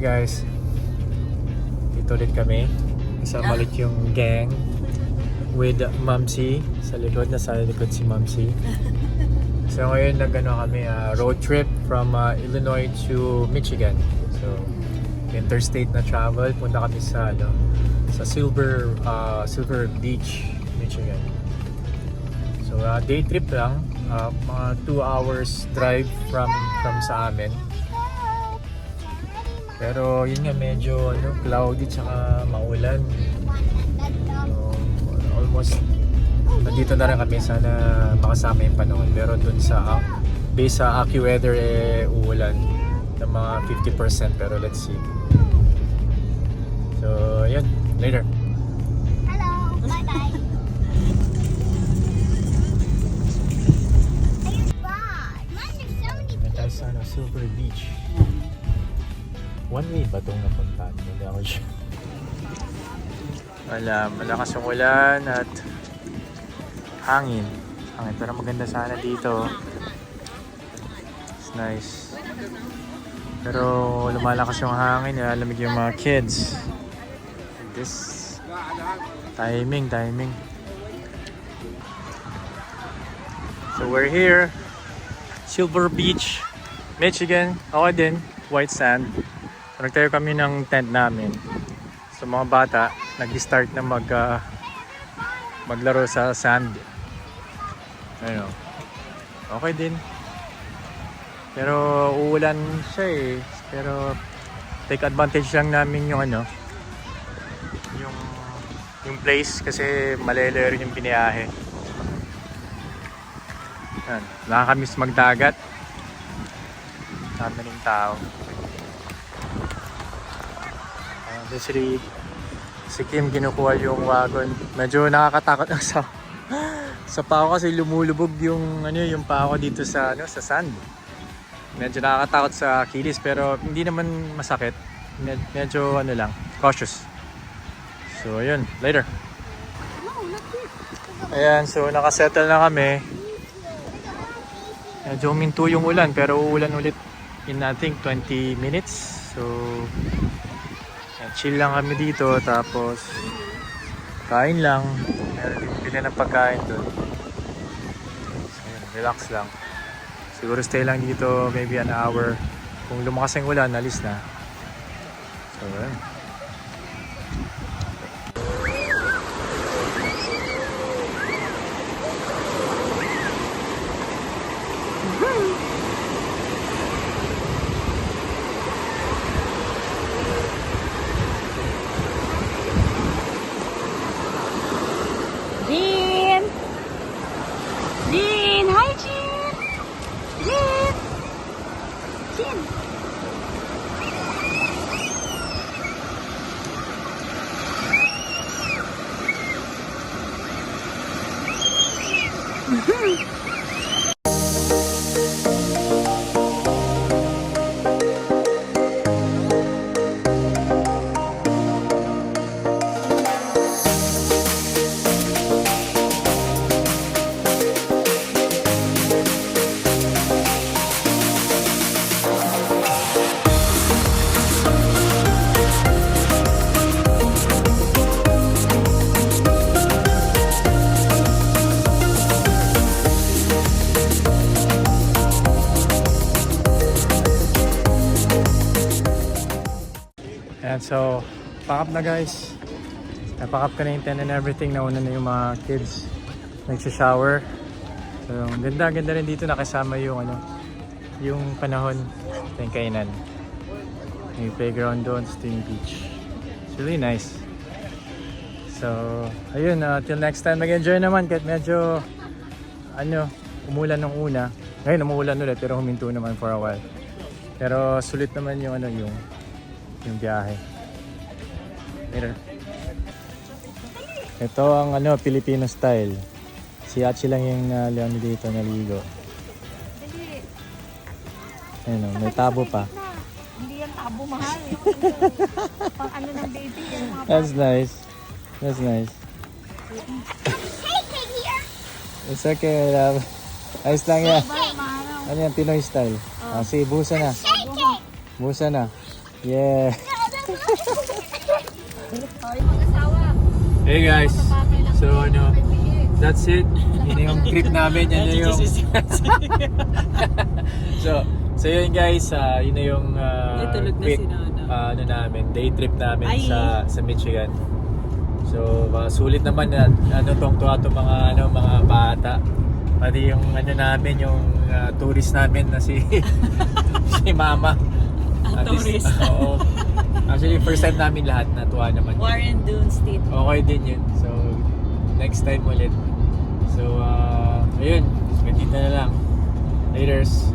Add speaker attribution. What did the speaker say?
Speaker 1: Guys, dito ulit kami. Kasama ulit yung gang with Mamsi. Sa likod, nasa likod si Mamsi. So ngayon nagano kami, ah, road trip from ah, Illinois to Michigan. So interstate na travel. Punta kami sa ano, sa Silver ah, Silver Beach, Michigan. So ah, day trip lang, ah, mga 2 hours drive from from sa amin. Pero yun nga medyo ano, cloudy tsaka maulan. So, almost nandito na rin kami sana makasama yung panahon. Pero dun sa based sa AccuWeather eh uulan ng mga 50% pero let's see. So, yun. Later.
Speaker 2: Hello. Bye bye. Mom, there's so many
Speaker 1: May tayo sa ano, Silver Beach. One way ba itong napuntahan? Hindi ako sure. Wala, malakas yung ulan at hangin. Hangin, pero maganda sana dito. It's nice. Pero lumalakas yung hangin, nilalamig yung mga kids. This timing, timing. So we're here. Silver Beach, Michigan. Ako din, white sand. So, nagtayo kami ng tent namin. So mga bata, nag-start na mag ah, maglaro sa sand. Ano? Okay din. Pero uulan siya eh. Pero take advantage lang namin yung ano, yung yung place kasi malalayo rin yung biniyahe. Yan. Nakakamiss magdagat. Dami ng tao. Doon si, si Kim kinukuha yung wagon. Medyo nakakatakot ang sa sa paa ko kasi lumulubog yung ano yung paa ko dito sa ano sa sand. Medyo nakakatakot sa kilis pero hindi naman masakit. Med- medyo ano lang, cautious. So ayun, later. Ayan, so nakasettle na kami. Medyo huminto yung ulan pero uulan ulit in I think 20 minutes. So chill lang kami dito tapos kain lang. Meron din pila ng pagkain doon. So yun, relax lang. Siguro stay lang dito maybe an hour. Kung lumakas yung ulan, alis na. So yun. Ayan, so, pack up na guys. Napack up ka na yung tent and everything. Nauna na yung mga kids. Nagsha-shower. So, ganda, ganda rin dito nakasama yung ano, yung panahon. Ito yung kainan. May playground doon, ito beach. It's really nice. So, ayun, uh, till next time, mag-enjoy naman kahit medyo, ano, umulan nung una. Ngayon, umuulan ulit, pero huminto naman for a while. Pero sulit naman yung ano, yung yung biyahe. Later. Ito ang ano, Filipino style. Si Achi lang yung uh, ano dito naligo. Ayun, oh, may tabo pa.
Speaker 2: Hindi yan tabo mahal. Pang ano ng baby
Speaker 1: That's nice. That's nice. It's okay, love. Ayos lang yan. Ano yan, Pinoy style. Ah, sige, busa na. Busa na. Yeah. Hey guys. So ano, that's it. Yun yung trip namin. Yan na yung... so, so yun guys, ah, yun na yung ah,
Speaker 3: na
Speaker 1: quick ah, ano namin, day trip namin
Speaker 3: Ay.
Speaker 1: sa sa Michigan. So, ah, sulit naman na ano tong tuwa tong mga ano mga bata. Pati yung ano namin, yung ah, tourist namin na si si Mama. At least-
Speaker 3: tourist.
Speaker 1: Oo. Actually, first time namin lahat natuwa naman. yun.
Speaker 3: Warren Dune State.
Speaker 1: Okay din yun. So, next time ulit. So, uh, ayun. Ganito na lang. Laters.